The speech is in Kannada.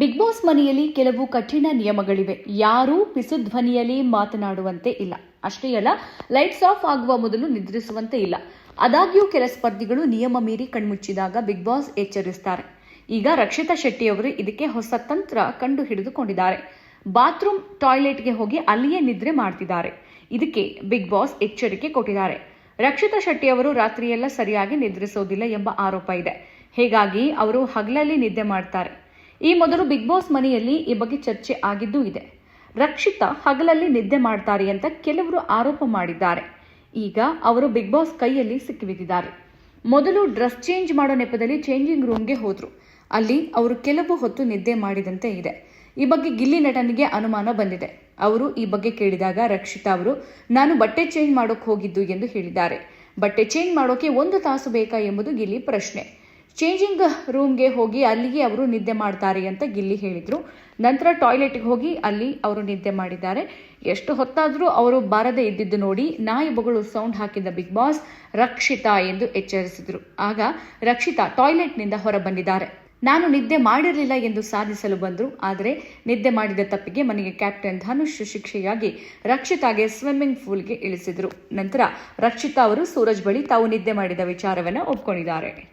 ಬಿಗ್ ಬಾಸ್ ಮನೆಯಲ್ಲಿ ಕೆಲವು ಕಠಿಣ ನಿಯಮಗಳಿವೆ. ಯಾರೂ ಪಿಸು ಧ್ವನಿಯಲ್ಲಿ ಮಾತನಾಡುವಂತೆ ಇಲ್ಲ. ಅಷ್ಟೇ ಅಲ್ಲ, ಲೈಟ್ಸ್ ಆಫ್ ಆಗುವ ಮೊದಲು ನಿದ್ರಿಸುವಂತೆ ಇಲ್ಲ. ಆದಾಗ್ಯೂ ಕೆಲ ಸ್ಪರ್ಧಿಗಳು ನಿಯಮ ಮೀರಿ ಕಣ್ಮುಚ್ಚಿದಾಗ ಬಿಗ್ ಬಾಸ್ ಎಚ್ಚರಿಸುತ್ತಾರೆ ಈಗ ರಕ್ಷಿತಾ ಶೆಟ್ಟಿಯವರು ಇದಕ್ಕೆ ಹೊಸ ತಂತ್ರ ಕಂಡು ಹಿಡಿದುಕೊಂಡಿದ್ದಾರೆ ಬಾತ್ರೂಮ್ ಟಾಯ್ಲೆಟ್ಗೆ ಹೋಗಿ ಅಲ್ಲಿಯೇ ನಿದ್ರೆ ಮಾಡ್ತಿದ್ದಾರೆ. ಇದಕ್ಕೆ ಬಿಗ್ ಬಾಸ್ ಎಚ್ಚರಿಕೆ ಕೊಟ್ಟಿದ್ದಾರೆ. ರಕ್ಷಿತಾ ಶೆಟ್ಟಿ ಅವರು ರಾತ್ರಿಯೆಲ್ಲ ಸರಿಯಾಗಿ ನಿದ್ರಿಸೋದಿಲ್ಲ ಎಂಬ ಆರೋಪ ಇದೆ. ಹೀಗಾಗಿ ಅವರು ಹಗಲಲ್ಲಿ ನಿದ್ದೆ ಮಾಡ್ತಾರೆ. ಈ ಮೊದಲು ಬಿಗ್ ಬಾಸ್ ಮನೆಯಲ್ಲಿ ಈ ಬಗ್ಗೆ ಚರ್ಚೆ ಆಗಿದ್ದೂ ಇದೆ. ರಕ್ಷಿತಾ ಹಗಲಲ್ಲಿ ನಿದ್ದೆ ಮಾಡ್ತಾರೆ ಅಂತ ಕೆಲವರು ಆರೋಪ ಮಾಡಿದ್ದಾರೆ. ಈಗ ಅವರು ಬಿಗ್ ಬಾಸ್ ಕೈಯಲ್ಲಿ ಸಿಕ್ಕಿಬಿದ್ದಿದ್ದಾರೆ. ಮೊದಲು ಡ್ರೆಸ್ ಚೇಂಜ್ ಮಾಡೋ ನೆಪದಲ್ಲಿ ಚೇಂಜಿಂಗ್ ರೂಮ್ಗೆ ಹೋದ್ರು. ಅಲ್ಲಿ ಅವರು ಕೆಲವು ಹೊತ್ತು ನಿದ್ದೆ ಮಾಡಿದಂತೆ ಇದೆ. ಈ ಬಗ್ಗೆ ಗಿಲ್ಲಿ ನಟನಿಗೆ ಅನುಮಾನ ಬಂದಿದೆ. ಅವರು ಈ ಬಗ್ಗೆ ಕೇಳಿದಾಗ ರಕ್ಷಿತಾ ಅವರು, ನಾನು ಬಟ್ಟೆ ಚೇಂಜ್ ಮಾಡೋಕೆ ಹೋಗಿದ್ದು ಎಂದು ಹೇಳಿದ್ದಾರೆ. ಬಟ್ಟೆ ಚೇಂಜ್ ಮಾಡೋಕೆ ಒಂದು ತಾಸು ಬೇಕಾ ಎಂಬುದು ಗಿಲ್ಲಿ ಪ್ರಶ್ನೆ. ಚೇಂಜಿಂಗ್ ರೂಮ್ಗೆ ಹೋಗಿ ಅಲ್ಲಿಗೆ ಅವರು ನಿದ್ದೆ ಮಾಡ್ತಾರೆ ಅಂತ ಗಿಲ್ಲಿ ಹೇಳಿದರು. ನಂತರ ಟಾಯ್ಲೆಟ್ಗೆ ಹೋಗಿ ಅಲ್ಲಿ ಅವರು ನಿದ್ದೆ ಮಾಡಿದ್ದಾರೆ. ಎಷ್ಟು ಹೊತ್ತಾದರೂ ಅವರು ಬಾರದೆ ಇದ್ದಿದ್ದು ನೋಡಿ ನಾಯಿ ಬಗಳು ಸೌಂಡ್ ಹಾಕಿದ ಬಿಗ್ ಬಾಸ್ ರಕ್ಷಿತಾ ಎಂದು ಎಚ್ಚರಿಸಿದರು. ಆಗ ರಕ್ಷಿತಾ ಟಾಯ್ಲೆಟ್ನಿಂದ ಹೊರ ಬಂದಿದ್ದಾರೆ. ನಾನು ನಿದ್ದೆ ಮಾಡಿರಲಿಲ್ಲ ಎಂದು ಸಾಧಿಸಲು ಬಂದರು. ಆದರೆ ನಿದ್ದೆ ಮಾಡಿದ ತಪ್ಪಿಗೆ ಮನೆಗೆ ಕ್ಯಾಪ್ಟನ್ ಧನುಷ್ ಶಿಕ್ಷೆಯಾಗಿ ರಕ್ಷಿತಾಗೆ ಸ್ವಿಮ್ಮಿಂಗ್ ಪೂಲ್ಗೆ ಇಳಿಸಿದರು. ನಂತರ ರಕ್ಷಿತಾ ಅವರು ಸೂರಜ್ ಬಳಿ ತಾವು ನಿದ್ದೆ ಮಾಡಿದ ವಿಚಾರವನ್ನು ಒಪ್ಕೊಂಡಿದ್ದಾರೆ.